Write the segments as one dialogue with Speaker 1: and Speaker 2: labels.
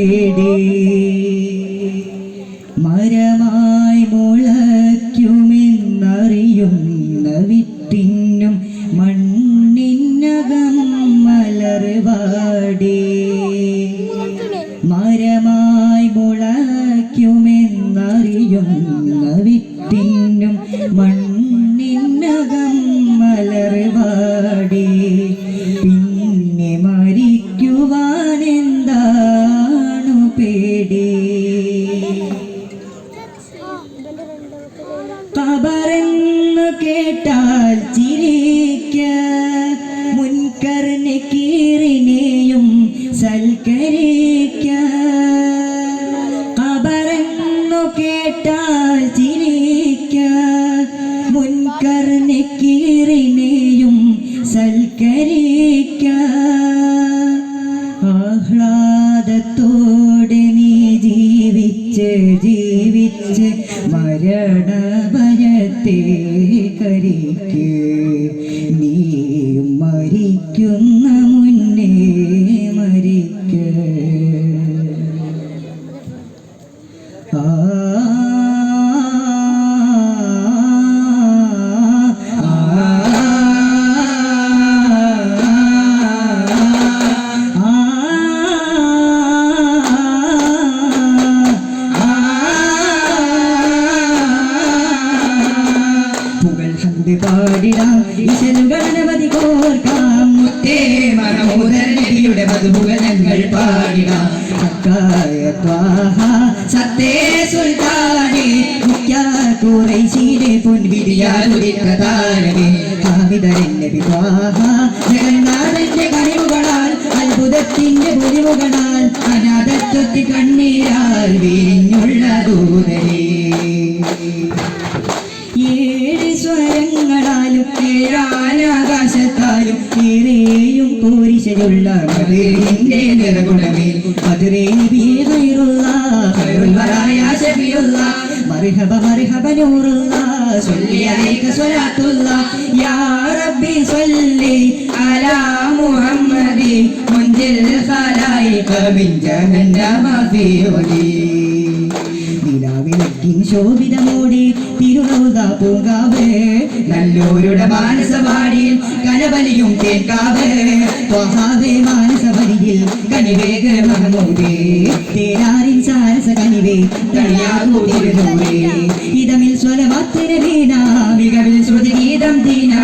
Speaker 1: മരിക്കുവാനെന്താണു പേടി കബറെന്ന് കേട്ടാൽ ചിരിക്ക. മുൻകറിനെ കീറിനെയും സൽക്കരിക്ക. കബറെന്നു കേട്ടാൽ ചിരിക്ക. മുൻകറിനെ കീറിനെയും സൽക്കരിക്ക. ആഹ്ലാദത്തോ ജീവിച്ച് ജീവിച്ച് മരണഭയത്തെ കരിക്ക്. മധുപുകൾ ഞങ്ങൾ പാടിടാം. സത്തേ സുൽത്താനെ കുറൈശീലെ പൊൻവിരിയാലുദിത്ത താരമേ ഹാമിദരന്റെ വിവാഹ ജഗന്നാഥന്റെ കഴിവുകളാൽ അത്ഭുതത്തിന്റെ പൊലിവുകളാൽ അനാഥത്വത്തിൽ കണ്ണീരാൽ വിരിഞ്ഞുള്ള ദൂതരേ. ഏഴ് സ്വരങ്ങളാലും ഏഴാനാകാശത്താലും ഏറെയും പോരിശയുള്ള മധുരിന്റെ നിറകുണമേ മധുരേ നബിയുള്ള മർഹബ മർഹബ നൂറുള്ള സ്വല്ലി അലൈക സ്വലാത്തുള്ള യാ റബ്ബി സ്വല്ലി അലാ മുഹമ്മദി മുൻജിൽ ഖലായിഖ മിൻ ജഹന്നമ ഫീ ഒലി നിലാവിളക്കിൻ ശോഭിതമോടെ തിരുനൗത പൂങ്കാവേ നല്ലൂരുടെ മാനസവാടിയിൽ കലബലിയും കേൾക്കാവേ. ത്വഹാവേ മാനസവരിയിൽ കനിവേഗ മഹമൂദേ. തേരാറിൻ സാരസ കനിവേ തണിയാകൂട്ടിരുന്നൂരേ ഇതമിൽ സ്വലമാത്തിന് വീണ മികവിൽ ശ്രുതി ഗീതം തീന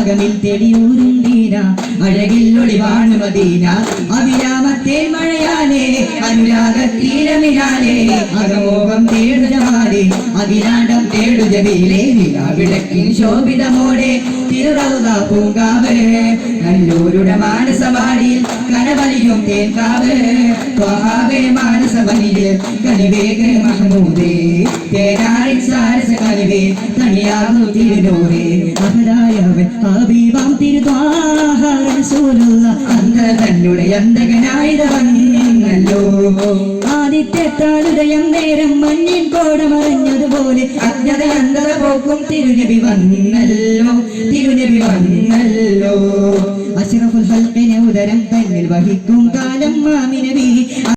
Speaker 1: അകമിൽ തെളിയൂരും ദീന അഴകിൽ ഒളിവാണ് മദീന. അവിരാമത്തെ മഴയാലേ അനുരാഗത്തീരമിനാലേ അകമോകം തേടുജമാലേ തേടു ജമീലേ വിളക്കിൻ ശോഭിതമോടെ തിരുറൗത പൂങ്കാവ്. നല്ലൂരുടെ മാനസവാടിയിൽ കനവലിയും തേൻകാവ്. ത്വഹാവേ മാനസവനിയിൽ കനിവേഗ മഹമൂദേ. തേനാറിൻ സാരസ കനിവേ തണിയാകു തിരുനൂറേ. മഹരായവൻ ഹബീബാം തിരുദ്വാഹ റസൂലുള്ള അന്ത തന്നുടെ അന്തകനായതവന്നല്ലോ ആദിത്യത്താലുദയം നേരം മഞ്ഞിൻ കോടമറിഞ്ഞതുപോലെ അജ്ഞത അന്ധത പോക്കും തിരുനബി വന്നല്ലോ തിരുനബി വന്നല്ലോ. അഷ്റഫുൽ ഹൽക്കിനെ ഉദരം തന്നിൽ വഹിക്കും കാലം മാമിനബി.